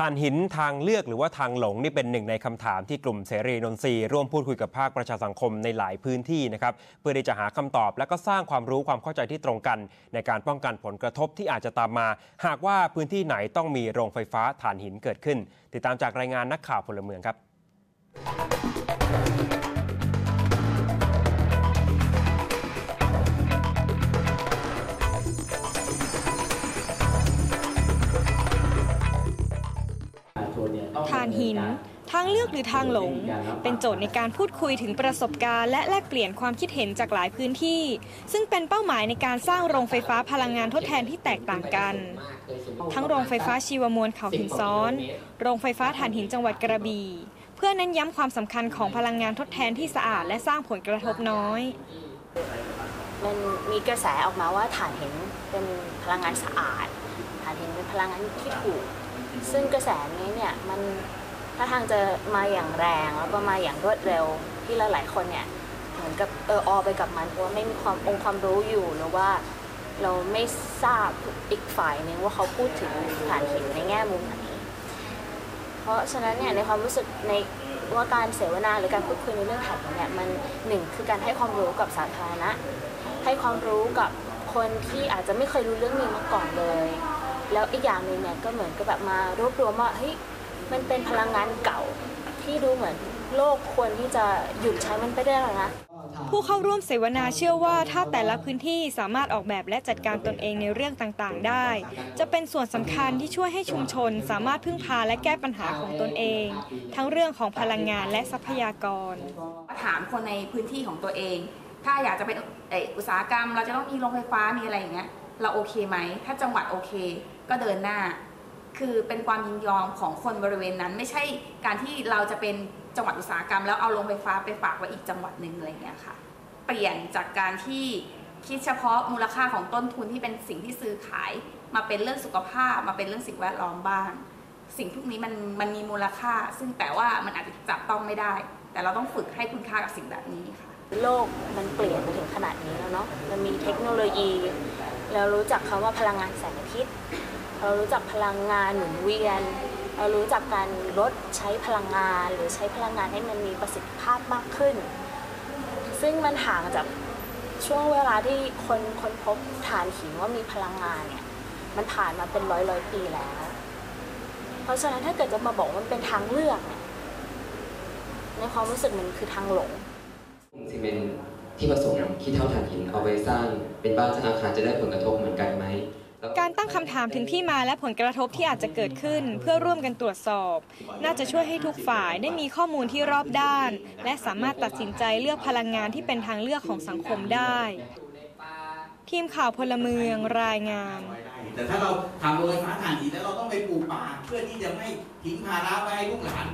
ทานหินทางเลือกหรือว่าทางหลงนี่เป็นหนึ่งในคำถามที่กลุ่มเสรีนนทรีร่วมพูดคุยกับภาคประชาสังคมในหลายพื้นที่นะครับเพื่อที่จะหาคำตอบ และก็สร้างความรู้ความเข้าใจที่ตรงกัน ในการป้องกันผลกระทบที่อาจจะตามมา หากว่าพื้นที่ไหนต้องมีโรงไฟฟ้าถ่านหินเกิดขึ้น ติดตามจากรายงานนักข่าวพลเมืองครับ ทานหิน ทางเลือกหรือทางหลง เป็นโจทย์ในการพูดคุยถึงประสบการณ์และแลกเปลี่ยนความคิดเห็นจากหลายพื้นที่ ซึ่งเป็นเป้าหมายในการสร้างโรงไฟฟ้าพลังงานทดแทนที่แตกต่างกัน ทั้งโรงไฟฟ้าชีวมวลเขาหินซ้อน โรงไฟฟ้าถ่านหินจังหวัดกระบี่เพื่อเน้นย้ำความสำคัญของพลังงานทดแทนที่สะอาดและสร้างผลกระทบน้อย มันมีกระแสออกมาว่าถ่านหินเป็นพลังงานสะอาดถ่านหินเป็นพลังงานที่ถูก ซึ่งกระแสนี้เนี่ยมันถ้าทางจะมาอย่างแรงแล้วก็มาอย่างรวดเร็วที่หลายๆคนเนี่ยเหมือนกับเอออไปกับมันเพราะว่าไม่มีความองค์ความรู้อยู่หรือว่าเราไม่ทราบอีกฝ่ายหนึงว่าเขาพูดถึงถ่านหินในแง่มุมไหน เพราะฉะนั้นเนี่ยในความรู้สึกในว่าการเสวนาหรือการพูดคุยในเรื่องถ่านหินเนี่ยมันหนึ่งคือการให้ความรู้กับสาธารณะให้ความรู้กับคนที่อาจจะไม่เคยรู้เรื่องนี้มาก่อนเลย แล้วอีกอย่างหนึ่งเนี่ยก็เหมือนกับแบบมารวบรวมว่าเฮ้ยมันเป็นพลังงานเก่าที่ดูเหมือนโลกควรที่จะหยุดใช้มันไปได้แล้วนะผู้เข้าร่วมเสวนาเชื่อว่าถ้าแต่ละพื้นที่สามารถออกแบบและจัดการตนเองในเรื่องต่างๆ ได้ จะเป็นส่วนสำคัญที่ช่วยให้ชุมชนสามารถพึ่งพาและแก้ปัญหาของตนเอง ทั้งเรื่องของพลังงานและทรัพยากร ถามคนในพื้นที่ของตัวเอง ถ้าอยากจะเป็นเอ่ออุตสาหกรรม เราจะต้องมีโรงไฟฟ้ามีอะไรอย่างเงี้ยเราโอเคไหม ถ้าจังหวัดโอเค ก็เดินหน้า คือเป็นความยินยอมของคนบริเวณนั้น ไม่ใช่การที่เราจะเป็นจังหวัดอุตสาหกรรม แล้วเอาโรงไฟฟ้าไปฝากไว้อีกจังหวัดหนึ่งอะไรเงี้ยค่ะ เปลี่ยนจากการที่คิดเฉพาะมูลค่าของต้นทุนที่เป็นสิ่งที่ซื้อขาย มาเป็นเรื่องสุขภาพ มาเป็นเรื่องสิ่งแวดล้อมบ้าง สิ่งพวกนี้มันมันมีมูลค่า ซึ่งแต่ว่ามันอาจจะจับต้องไม่ได้ แต่เราต้องฝึกให้คุณค่ากับสิ่งแบบนี้ค่ะ โลกมันเปลี่ยนไปถึงขนาดนี้แล้วเนาะมันมีเทคโนโลยี เรารู้จักคำว่าพลังงานแสงอาทิตย์ เรารู้จักพลังงานหมุนเวียน เรารู้จักการลดใช้พลังงาน หรือใช้พลังงานให้มันมีประสิทธิภาพมากขึ้น ซึ่งมันห่างจากช่วงเวลาที่คนคนพบถ่านหินว่ามีพลังงานเนี่ย มันผ่านมาเป็นร้อยร้อยปีแล้ว เพราะฉะนั้นถ้าเกิดจะมาบอกว่ามันเป็นทางเลือกเนี่ยในความรู้สึกมันคือทางหลงซีเมน ที่ผสมขี้เท่าถ่านหินเอาไว้สร้างเป็นบ้านสร้างอาคารจะได้ผลกระทบเหมือนกันไหมการตั้งคำถามถึงที่มาและผลกระทบที่อาจจะเกิดขึ้น เพื่อร่วมกันตรวจสอบ น่าจะช่วยให้ทุกฝ่ายได้มีข้อมูลที่รอบด้าน และสามารถตัดสินใจเลือกพลังงานที่เป็นทางเลือกของสังคมได้ ทีมข่าวพลเมืองรายงาน แต่ถ้าเราทำโรงไฟฟ้าถ่านหินแล้วเราต้องไปปลูกป่าเพื่อที่จะไม่ทิ้งภาระไว้ให้ลูกหลาน